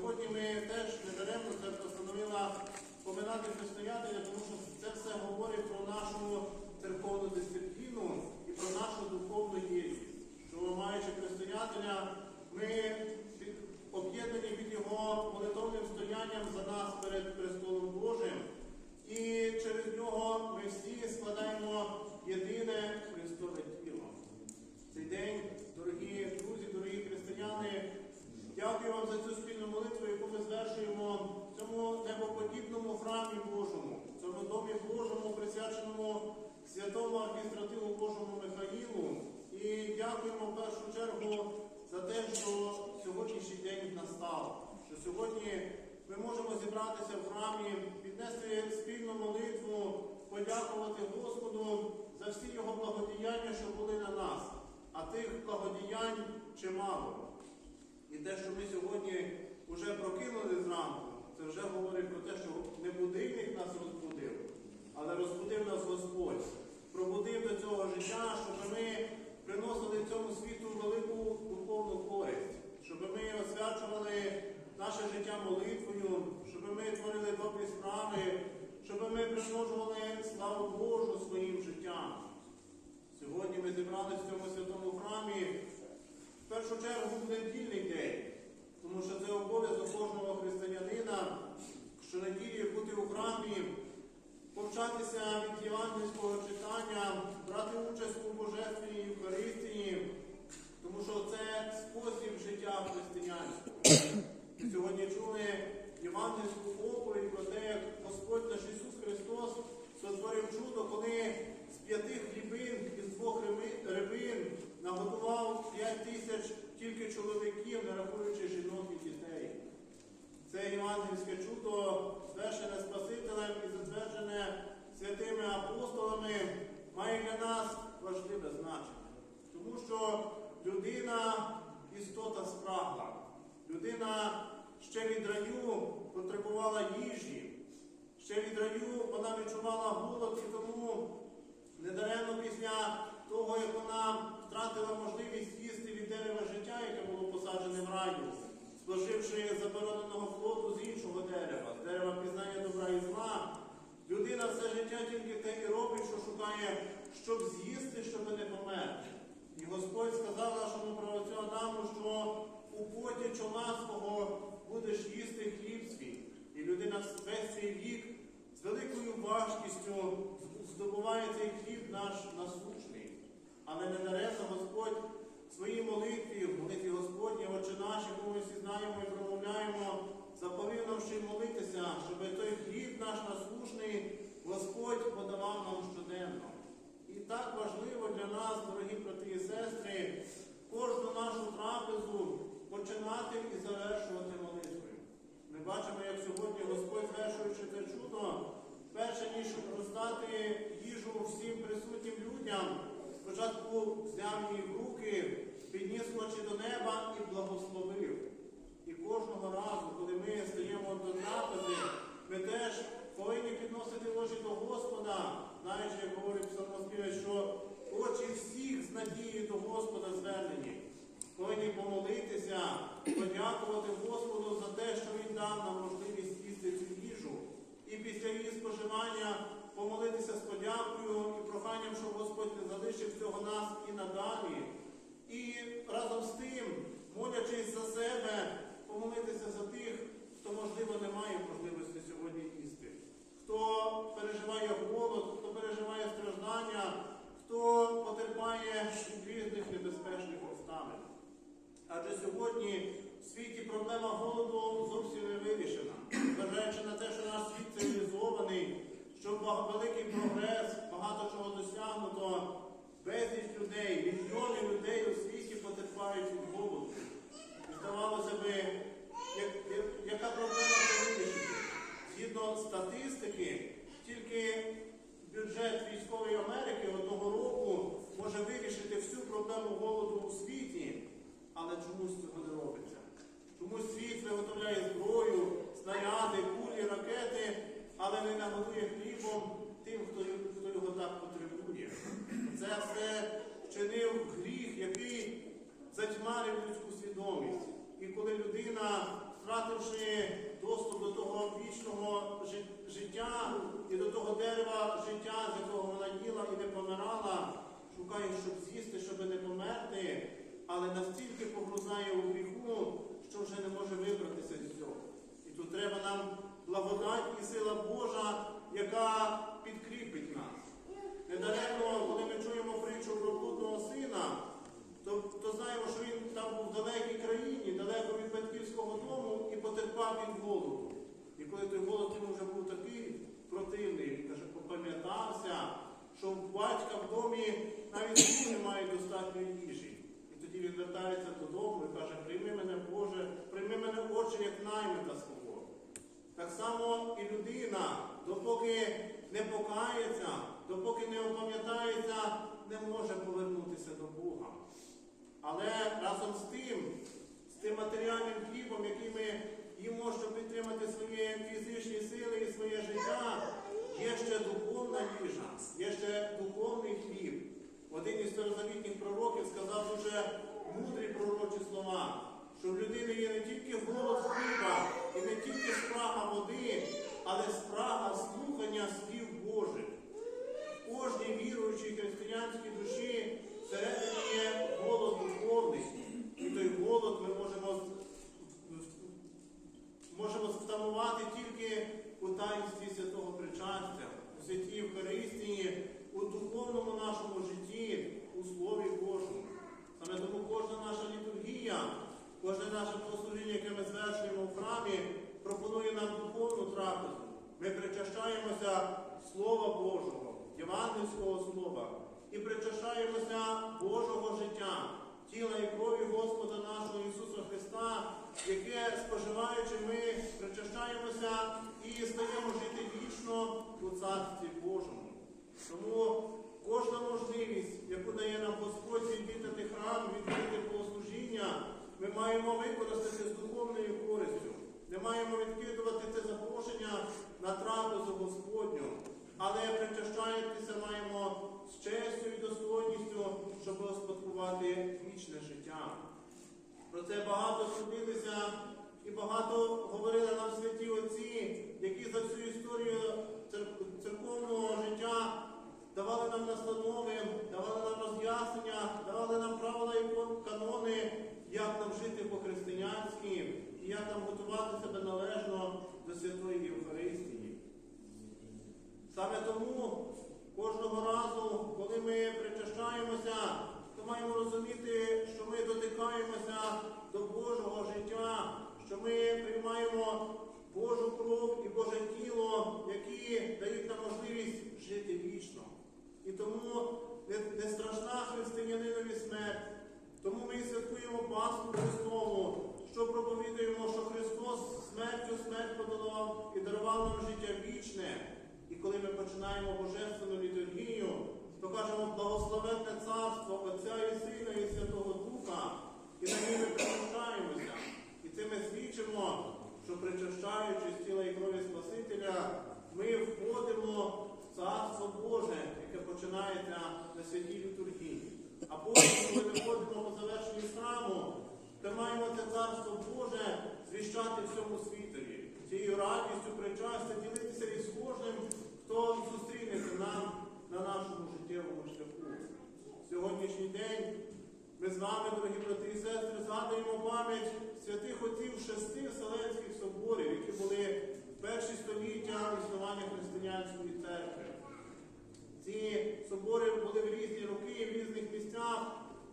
Сьогодні ми теж недаремно це постановила поминати християнина, тому що це все говорить про нашу церковну дисципліну і про нашу духовну єдність. Що маючи християнина, ми під- об'єднані під його молитовним стоянням за нас перед престолом Божим. І через нього ми всі складаємо єдине Христове тіло. Цей день, дорогі друзі, дорогі християни, дякую вам за цю спільну молитву, яку ми звершуємо в цьому небоподібному храмі Божому, в цьому домі Божому, присвяченому святому архістративу Божому Михаїлу. І дякуємо в першу чергу за те, що сьогоднішній день настав, що сьогодні ми можемо зібратися в храмі, піднести спільну молитву, подякувати Господу за всі його благодіяння, що були на нас. А тих благодіянь чимало. І те, що ми сьогодні вже прокинули зранку, це вже говорить про те, що не будильник нас розбудив, але розбудив нас Господь. Пробудив до цього життя, щоб ми приносили цьому світу велику духовну користь, щоб ми освячували наше життя молитвою, щоб ми творили добрі справи, щоб ми примножували славу Божу своїм життям. Сьогодні ми зібралися в цьому святому храмі. В першу чергу буде недільний день, тому що це обов'язок кожного християнина щонеділі бути у храмі, повчатися від євангельського читання, брати участь у Божественній Євхаристії, тому що це спосіб життя християнського. Сьогодні чули євангельську оповідь про те, як Господь наш Ісус Христос сотворив чудо, коли з п'яти хлібин і з двох риби- рибин наготував п'ять тисяч тільки чоловіків, не рахуючи жінок і дітей. Це євангельське чудо, звершене Спасителем і затверджене святими апостолами, має для нас важливе значення. Тому що людина істота спрагла. Людина ще від раю потребувала їжі, ще від раю вона відчувала голод і тому недаремно після того, як вона втратила можливість їсти від дерева життя, яке було посаджене в раю, споживши забороненого плоду з іншого дерева, з дерева пізнання добра і зла, людина все життя тільки те і робить, що шукає, щоб з'їсти, щоб не померти. І Господь сказав нашому правоцю Адаму, що у поті чола свого будеш їсти хліб свій. І людина весь цей вік з великою важкістю здобуває цей хліб наш насущний. Але не даремно Господь в своїй молитві, в молитві Господній, Отче наш, яку ми всі знаємо і промовляємо, заповів нам ще молитися, щоб той хліб наш насущний Господь подавав нам щоденно. І так важливо для нас, дорогі брати і сестри, кожну нашу трапезу починати і завершувати молитвою. Ми бачимо, як сьогодні Господь, звершуючи це чудо, перше ніж роздати їжу всім присутнім людям, спочатку взяв її в руки, підніс очі до неба і благословив. І кожного разу, коли ми стаємо до трапези, ми теж повинні підносити очі до Господа, знаючи, як говорить псалмоспівець, що очі всіх з надією до Господа звернені. Повинні помолитися, подякувати Господу за те, що Він дав нам можливість їсти цю. І після її споживання помолитися з подякою і проханням, щоб Господь не залишив цього нас і надалі. І разом з тим, молячись за себе, помолитися за тих, хто, можливо, не має можливості сьогодні їсти, хто переживає голод, хто переживає страждання, хто потерпає від різних небезпечних обставин. Адже сьогодні в світі проблема голоду зовсім не вирішена. Зважаючи на те, що наш світ цивілізований, що великий прогрес, багато чого досягнуто, безліч людей, мільйони людей у світі потерпають від голоду. Здавалося би, як- як- яка проблема це вирішити? Згідно статистики, тільки бюджет військової Америки одного року може вирішити всю проблему голоду у світі, але чомусь цього не робиться. Чомусь світ виготовляє зброю, снаряди, кулі, ракети, але не нагодує хлібом тим, хто, хто його так потребує. Це все вчинив гріх, який затьмарив людську свідомість. І коли людина втративши доступ до того вічного життя і до того дерева життя, з якого вона їла і не помирала, шукає, щоб з'їсти, щоб не померти, але настільки погрузає у гріху, що вже не може вибратися з цього. Тут треба нам благодать і сила Божа, яка підкріпить нас. Недаремно, коли ми чуємо притчу про блудного сина, то, то знаємо, що він там був в далекій країні, далеко від батьківського дому і потерпав від голоду. І коли той голод йому вже був такий противний, він каже, попам'ятався, що в батька в домі навіть немає достатньої їжі. І тоді він вертається додому і каже, прийми мене, Боже, прийми мене очі, як наймита свого. Так само і людина, допоки не покається, допоки не опам'ятається, не може повернутися до Бога. Але разом з тим, з тим матеріальним хлібом, який ми їмо, щоб підтримати свої фізичні сили і своє життя, є ще духовна їжа, є ще духовний хліб. Один із старозавітніх пророків сказав дуже мудрі пророчі слова, що в людини є не тільки голод хліба і не тільки спрага води, але спрага слухання слів Божих. Кожній віруючій християнській душі всередині є голод духовний. І той голод ми можемо, з- можемо втамувати тільки у таїнстві святого причастя, у святій Євхаристії, у духовному нашому житті, у Слові Божому. Саме тому кожна наша літургія, кожне наше богослужіння, яке ми звершуємо в храмі, пропонує нам духовну трапезу. Ми причащаємося Слова Божого, Євангельського Слова, і причащаємося Божого життя, тіла і крові Господа нашого Ісуса Христа, яке, споживаючи, ми причащаємося і стаємо жити вічно у Царстві Божому. Тому кожна можливість, яку дає нам Господь відвідати храм, відвідати богослужіння, ми маємо використати з духовною користю. Не маємо відкидувати це запрошення на трапезу Господню, але причащаєтеся маємо з честю і достойністю, щоб успадкувати вічне життя. Про це багато трудилися і багато говорили нам святі отці, які за всю історію церковного життя давали нам настанови, давали нам роз'яснення, давали нам правила і канони, як нам жити по-християнськи і як нам готувати себе належно до Святої. Саме тому кожного разу, коли ми причащаємося, то маємо розуміти, що ми дотикаємося до Божого життя, що ми приймаємо Божу кров і Боже тіло, які дають нам можливість жити вічно. І тому не, страшна християнинові смерть. Тому ми і святкуємо Пасху Христову, що проповідуємо, що Христос смертю смерть подолав і дарував нам життя вічне. І коли ми починаємо Божественну літургію, то кажемо благословенне царство Отця і Сина і Святого Духа, і на ній ми причащаємося. І цим ми свідчимо, що причащаючись тіла і крові Спасителя, ми входимо в Царство Боже, яке починається на святій літургії. А потім, коли ми ходимо по завершенні храму, то маємо це царство Боже звіщати всьому світові, цією радістю, причастя, ділитися із кожним, хто зустрінеться нам на нашому життєвому шляху. Сьогоднішній день ми з вами, дорогі брати і сестри, згадуємо пам'ять святих отців шести Вселенських соборів, які були в перші століття існування християнської церкви. Ці собори були в різні роки, в різних місцях,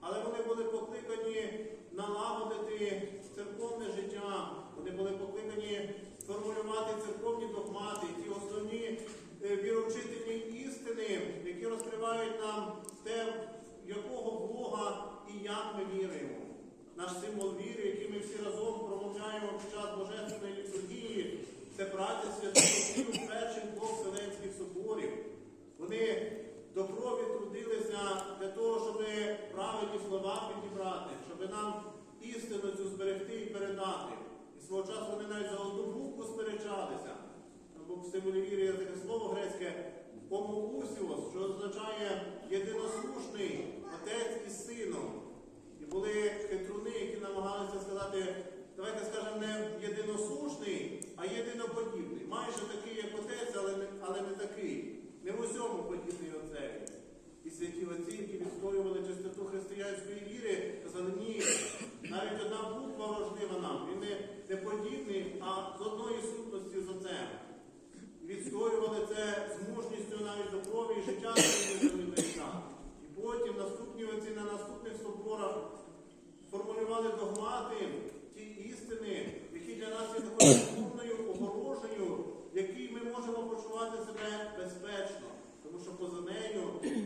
але вони були покликані налагодити церковне життя. Вони були покликані формулювати церковні догмати, ті основні віровчительні істини, які розкривають нам те, в якого Бога і як ми віримо. Наш символ віри, який ми всі разом промовляємо під час Божественної літургії, це праця святих отців перших двох Вселенських соборів. Вони до крові трудилися для того, щоб правильні слова підібрати, щоб нам істину цю зберегти і передати. І свого часу вони навіть за одну букву сперечалися. Бо в символі віри є таке слово грецьке «омоусіос», що означає єдиносушний отець із сином. І були хитруни, які намагалися сказати давайте скажемо, не єдиносушний, а єдиноподібний. Майже такий, як отець, але не, але не такий. Не в усьому подібний отцеві. І святі отці, які відстоювали чистоту християнської віри, казали, ні, навіть одна буква важлива нам. Він не, не подібний, а з одної сутності з отцем. Відстоювали це з мужністю навіть до крові і життя своїми Христа. І потім наступні отці на наступних соборах формулювали догмати, ті істини, які для нас є такою духовною огорожею, в якій ми можемо почувати себе безпечно. Тому що поза нею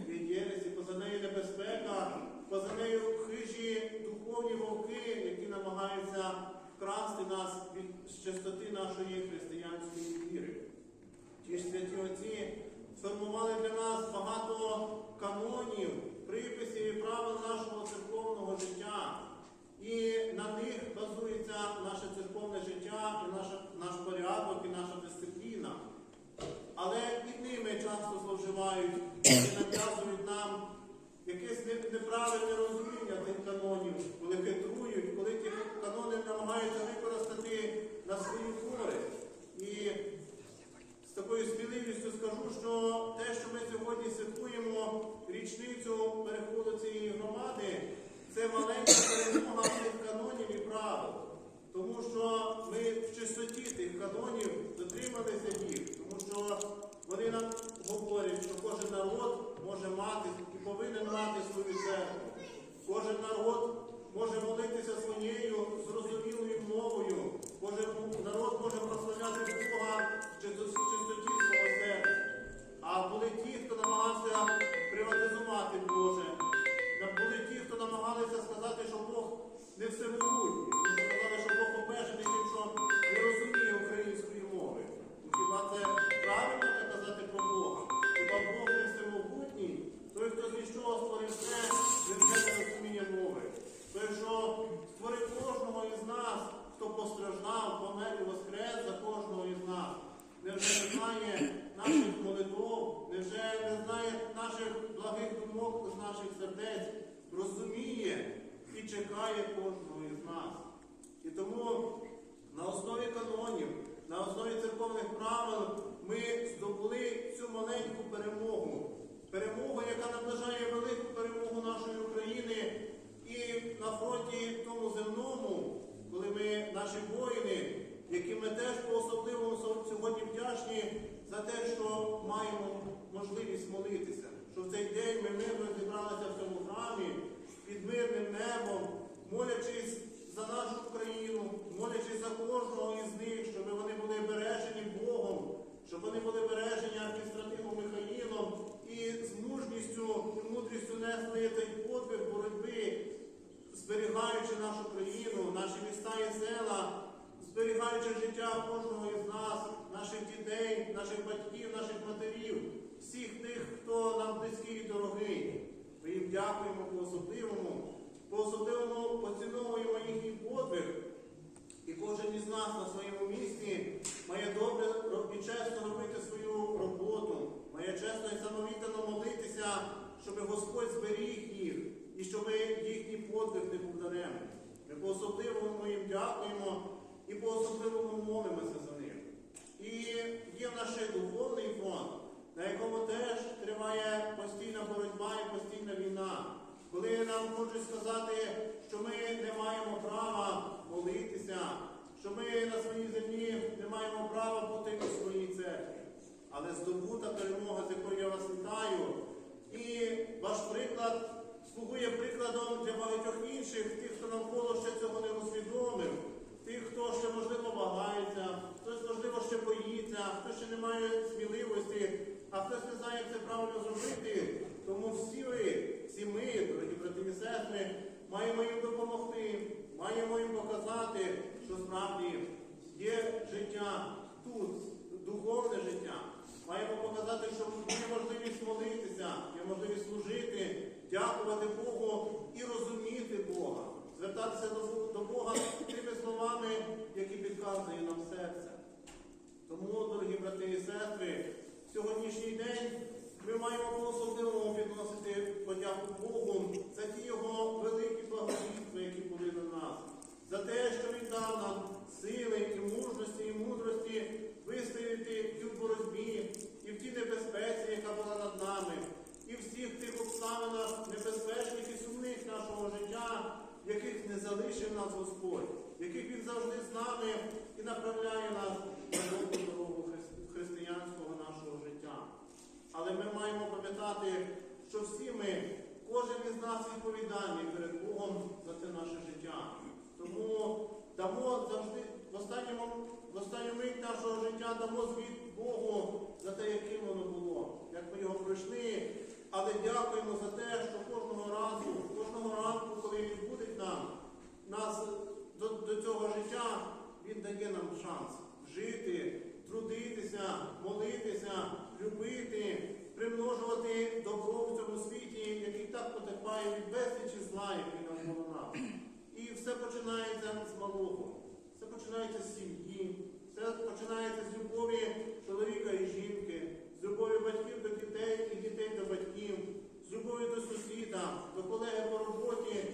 є єресі, поза нею небезпека, поза нею хижі духовні вовки, які намагаються вкрасти нас від з чистоти нашої християнської віри. Ті ж святі отці сформували для нас багато канонів, приписів і правил нашого церковного життя. І на них базується наше церковне життя, і наша, наш порядок, і наша дисципліна. Але і ними часто зловживають і нав'язують нам якесь не- неправильне розуміння тих канонів, коли хитрують, коли ті канони намагаються використати на свою користь. І з такою сміливістю скажу, що те, що ми сьогодні святкуємо річницю переходу цієї громади, це маленька перемога цих канонів і правил. Тому що ми в чистоті тих канонів дотрималися їх, тому що вони нам говорять, що кожен народ може мати і повинен мати свою церкву. Кожен народ може молитися своєю постраждав, помер і воскрес за кожного із нас. Невже не знає наших молитов, невже не знає наших благих думок з наших сердець, розуміє і чекає кожного із нас. І тому на основі канонів, на основі церковних правил ми здобули цю маленьку перемогу. Перемогу, яка наближає велику перемогу нашої України і на фронті тому земному, коли ми, наші воїни, які ми теж по-особливому сьогодні вдячні за те, що маємо можливість молитися, що в цей день ми мирно зібралися в цьому храмі під мирним небом, молячись за нашу Україну, молячись за кожного із них, щоб вони були бережені Богом, щоб вони були бережені архістратигом Михаїлом і з мужністю і мудрістю несли цей зберігаючи нашу країну, наші міста і села, зберігаючи життя кожного із нас, наших дітей, наших батьків, наших матерів, всіх тих, хто нам близький і дорогий. Ми їм дякуємо по-особливому, по-особливому поціновуємо їхній подвиг. І кожен із нас на своєму місці має добре і чесно робити свою роботу, має чесно і самовіддано молитися, щоб Господь зберіг їх і щоб їхній подвиг не був. Ми по-особливому їм дякуємо і по-особливому молимося за них. І є наш духовний фронт, на якому теж триває постійна боротьба і постійна війна. Коли нам хочуть сказати, що ми не маємо права молитися, що ми на своїй землі не маємо права бути у своїй церкві. Але здобута перемога, з якою я вас вітаю, і ваш приклад слугує прикладом для багатьох інших, тих, хто навколо ще цього не усвідомив, тих, хто ще можливо вагається, хтось можливо ще боїться, хтось ще не має сміливості, а хтось не знає, як це правильно зробити. Тому всі ви, всі ми, дорогі брати і сестри, маємо їм допомогти, маємо їм показати, що справді є життя тут, духовне життя. Маємо показати, що є можливість молитися, є можливість служити, дякувати Богу і розуміти Бога, звертатися до Бога тими словами, які підказує нам серце. Тому, дорогі брати і сестри, в сьогоднішній день ми маємо по-особливому відносити подяку Богу за ті його великі благодійства, які були на нас, за те, що він дав нам сили і мужності, і мудрості вистояти в цю боротьбі і в тій небезпеці, яка була над нами в тих обставинах небезпечних і сумних нашого життя, яких не залишив нас Господь, яких Він завжди з нами і направляє нас на добру дорогу християнського нашого життя. Але ми маємо пам'ятати, що всі ми, кожен із нас відповідальний перед Богом за це наше життя. Тому дамо завжди в останньому в останньому мить нашого життя дамо звіт Богу за те, яким воно було, як ми його пройшли, але дякуємо за те, що кожного разу, кожного ранку, коли Він буде нам, нас до, до цього життя, Він дає нам шанс жити, трудитися, молитися, любити, примножувати добро в цьому світі, який так потерпає від безлічі зла, який нам нас. І все починається з малого. Все починається з сім'ї, все починається з любові чоловіка і жінки, з любові батьків до дітей і дітей до батьків, з любові до сусіда, до колеги по роботі,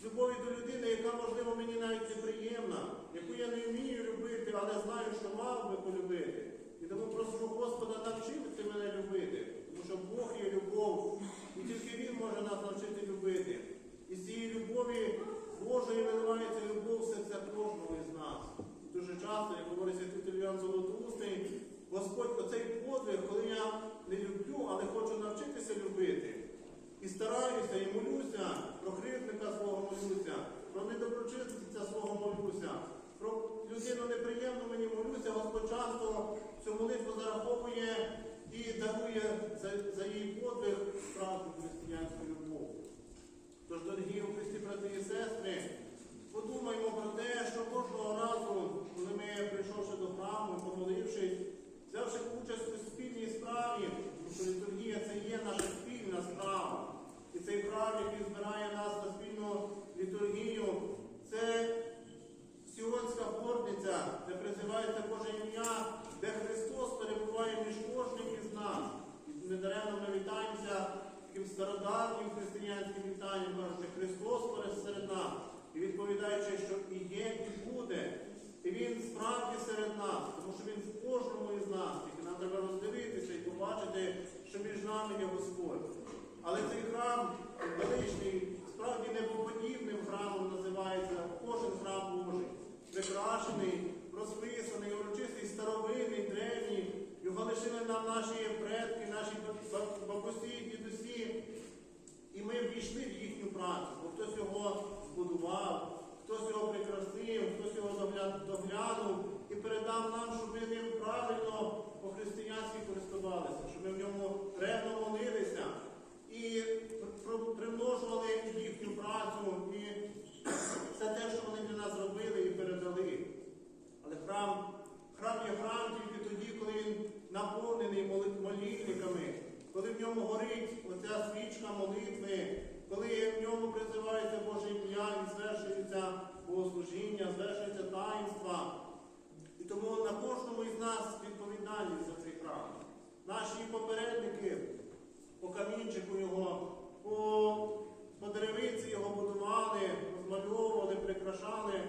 з любові до людини, яка, можливо, мені навіть неприємна, яку я не вмію любити, але знаю, що мав би полюбити. І тому прошу Господа навчити мене любити, тому що Бог є любов, і тільки Він може нас навчити любити. І з цієї любові Божої виливається любов в серця кожного із нас. І дуже часто, як говорить святитель Іоанн Золотоустий, Господь оцей подвиг, коли я не люблю, але хочу навчитися любити. І стараюся, і молюся, про кривдника свого молюся, про недоброчинця свого молюся, про людину неприємну мені молюся, Господь часто цю молитву і дарує за, за її подвиг справді християнську любов. Тож, дорогі Христі, брати і сестри, подумаймо про те, що кожного разу, коли ми, прийшовши до храму, помолившись, взявши участь у спільній справі, тому що літургія це є наша спільна справа. І цей храм, який збирає нас на спільну літургію, це Сіонська горниця, де призивається Боже ім'я, де Христос перебуває між кожним із нас. І недаремно ми вітаємося таким стародавнім християнським вітанням, кажучи, Христос серед нас. І відповідаючи, що і є, і буде. І Він справді серед нас, тому що Він в кожному із нас. Тільки нам треба роздивитися і побачити, що між нами є Господь. Але цей храм величний, справді небоподібним храмом називається кожен храм Божий, прикрашений, розписаний, урочистий, старовинний, древній. Його лишили нам наші предки, наші бабусі, дідусі. І ми ввійшли в їхню працю, бо хтось його збудував, хтось його прикрасив, хтось його доглянув і передав нам, щоб ми ним правильно по-християнськи користувалися, щоб ми в ньому ревно молилися і пр- примножували їхню працю. І це те, що вони для нас зробили і передали. Але храм, храм є храм тільки тоді, коли він наповнений моли- молитвниками, коли в ньому горить оця свічка молитви, коли в ньому призивається Боже ім'я і звершується богослужіння, звершується таїнства. І тому на кожному із нас відповідальність за цей храм. Наші попередники по камінчику його, по, по деревиці його будували, розмальовували.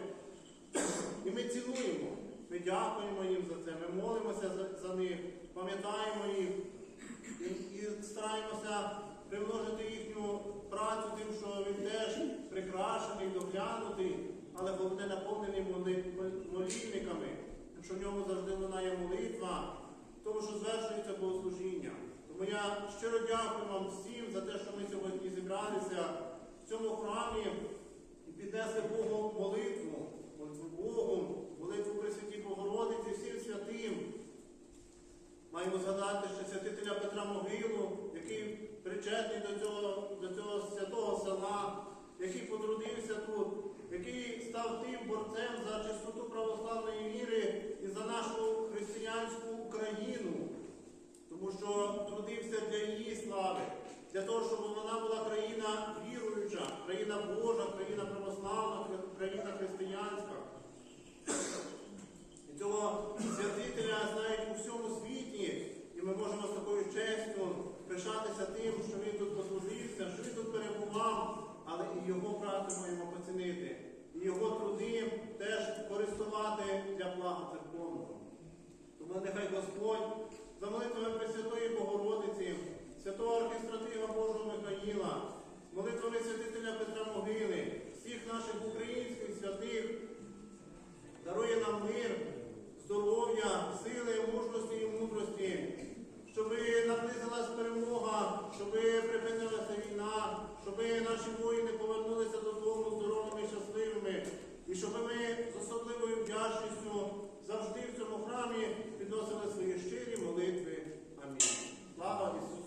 І ми цінуємо, ми дякуємо їм за це, ми молимося за, за них, пам'ятаємо їх і, і стараємося примножити їхню працю тим, що він теж прикрашений, доглянутий, але буде наповнений молільниками, тому що в ньому завжди лунає молитва, тому що звершується богослужіння. Тому я щиро дякую вам всім за те, що ми сьогодні зібралися в цьому храмі і піднесли Богу молитву, молитву Богу, молитву Пресвятій Богородиці, всім святим. Маємо згадати ще святителя Петра Могилу, який причетний до цього, до цього святого села, який потрудився тут, який став тим борцем за чистоту православної віри і за нашу християнську Україну, тому що трудився для її слави, для того, щоб вона була країна віруюча, країна Божа, країна православна, країна християнська. І цього святителя знають у всьому світі, і ми можемо з такою честю пишатися тим, що він тут послужився, що він тут перебував, але і його працю маємо поцінити. І його труди теж користувати для блага церковного. Тому нехай Господь за молитвами Пресвятої Богородиці, святого архістратива Божого Михаїла, молитвами святителя Петра Могили, всіх наших українських святих, дарує нам мир, здоров'я, сили, мужності і мудрості, щоб наблизилась перемога, щоб припинилася війна, щоб наші воїни повернулися додому здоровими і щасливими, і щоб ми з особливою вдячністю завжди в цьому храмі підносили свої щирі молитви. Амінь. Слава Ісусу!